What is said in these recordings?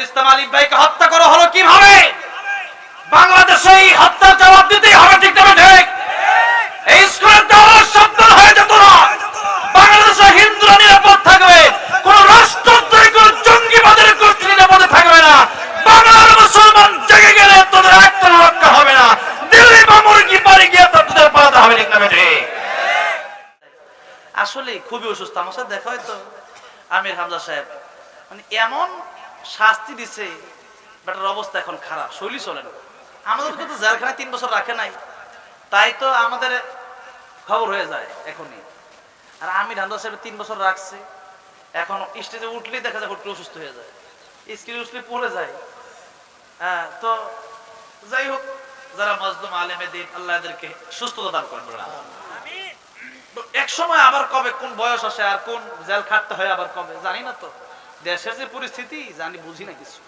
সাইফুল ইসলাম আলিফ ভাইকে হত্যা করা হলো কীভাবে? বাংলাদেশে এই হত্যার জবাব দিতেই হবে, ঠিক তবে ঠিক এই স্কুলের দেওয়ার শব্দ হয়ে যেত না। বাংলাদেশে হিন্দুরা নিরাপদ থাকবে, কোন রাষ্ট্রদ্রোহী, কোন জঙ্গিবাদের গোষ্ঠী নিরাপদে থাকবে না। বাংলার মুসলমান জেগে গেলে তোদের একটা রক্ষা হবে না। দিল্লি বা মুরগি বাড়ি গিয়ে তো তোদের পালাতে হবে, ঠিক তবে আসলে খুবই অসুস্থ। আমার সাথে দেখা হয়তো আমির হামজা সাহেব। মানে এমন শাস্তি দিছে বেটার অবস্থা এখন খারাপ। শৈলী চলে না আমাদেরকে তো জেলখানায় তিন বছর রাখে নাই তাই তো আমাদের খবর হয়ে যায় এখনই। আর আমির হামজা সাহেব তিন বছর রাখছে এখন স্টেজে উঠলেই দেখা যায় করে অসুস্থ হয়ে যায় স্ক্রিনে উঠলে পড়ে যায়। হ্যাঁ তো যাই হোক যারা মজলুম আলেমে দিন আল্লাহ এদেরকে সুস্থতা দান করেন এক সময় আবার কবে কোন বয়স আসে আর কোন জেল খাটতে হয় আবার কবে জানি না তো। দেশের যে পরিস্থিতি জানি বুঝি না কিছু।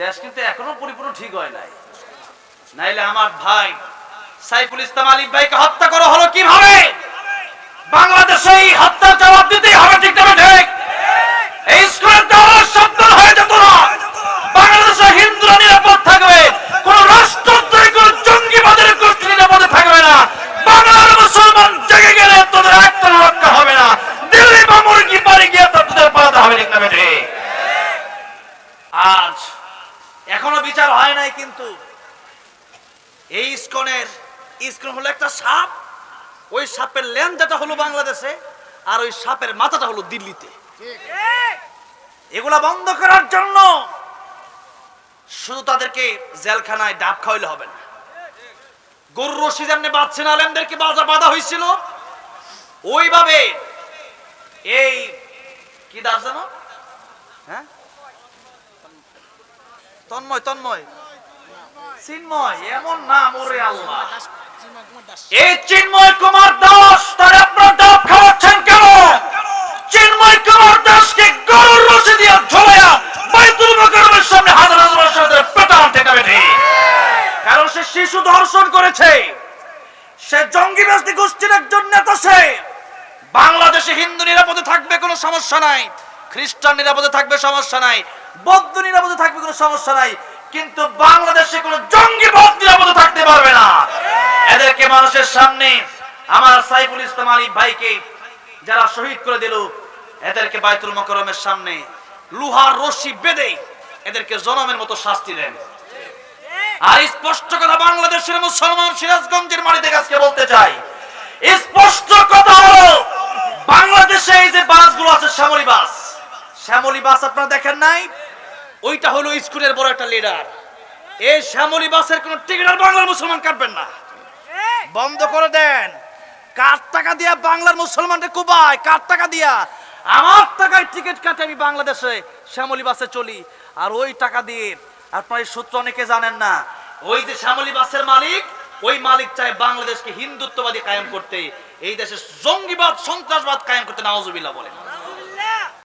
দেশ কিন্তু এখনও পরিপূর্ণ ঠিক হয় নাই। নাইলে আমার ভাই সাইফুল ইসলাম আলিফ ভাইকে হত্যা করা হলো কীভাবে? বাংলাদেশে এই হত্যার জবাব দিতেই হবে। আজ এখনও বিচার হয় নাই কিন্তু এই ইস্কনের, ইস্কন হলো একটা সাপ। ওই সাপের লেন্দাটা হলো বাংলাদেশে আর ওই সাপের মাথাটা হলো দিল্লিতে। এগুলা বন্ধ করার জন্য শুধু তাদেরকে জেলখানায় ডাব খাওয়াইলে হবে না। গরুর রশি যেমনি বাঁচছেন আলেমদেরকে বাধা বাধা হয়েছিল, ওইভাবে এই কি দাস জানো হ্যাঁ? তন্ময় তন্ময়। চিন্ময়, এমন নাম ওরে আল্লাহ। এই চিন্ময় কুমার দাস, তার আপনার ডাব খাওয়াচ্ছেন কেন? চিন্ময় কুমার দাসকে গরুর রসে দিয়ে ঝোলাইয়া বাইতুল মুকাররমের সামনে হাজার হাজার ঠেকাবে কারণ সে শিশু ধর্ষণ করেছে। সে জঙ্গিবাদী গোষ্ঠীর একজন নেতা সে। বাংলাদেশে হিন্দু নিরাপদে থাকবে কোনো সমস্যা নাই। খ্রিস্টান নিরাপদে থাকবে সমস্যা নাই। বৌদ্ধ নিরাপদে থাকবে কোনো সমস্যা নাই, কিন্তু বাংলাদেশে কোনো জঙ্গিবাদ নিরাপদে থাকতে পারবে না। এদেরকে মানুষের সামনে আমার সাইফুল ইসলাম আলী ভাইকে যারা শহীদ করে দিল, এদেরকে বাইতুল মকরমের সামনে লুহার রশি বেঁধে এদেরকে জনমের মতো শাস্তি দেন। আর স্পষ্ট কথা বাংলাদেশের মুসলমান সিরাজগঞ্জের মাটিতে আজকে বলতে চাই, স্পষ্ট কথা হলো, বাংলাদেশে এই যে বাসগুলো আছে শ্যামলী বাস শ্যামলী বাস আপনারা দেখেন নাই? ওইটা হলো স্কুলের বড় একটা লিডার এই শ্যামলী বাসের কোন টিকিট আর বাংলার মুসলমান কাটবেন না। বন্ধ করে দেন। কার টাকা দিয়া বাংলার মুসলমানদের কুবায়? কার টাকা দিয়া? আমার টাকায় টিকিট কাটে আমি বাংলাদেশে শ্যামলী বাসে চলি। আর ওই টাকা দিয়ে আপনার এই সূত্র অনেকে জানেন না ওই যে শ্যামলী বাসের মালিক ওই মালিক চায় বাংলাদেশকে হিন্দুত্ববাদী কায়েম করতে। এই দেশে জঙ্গিবাদ সন্ত্রাসবাদ কায়েম করতে নাওজুবিল্লাহ বলেন।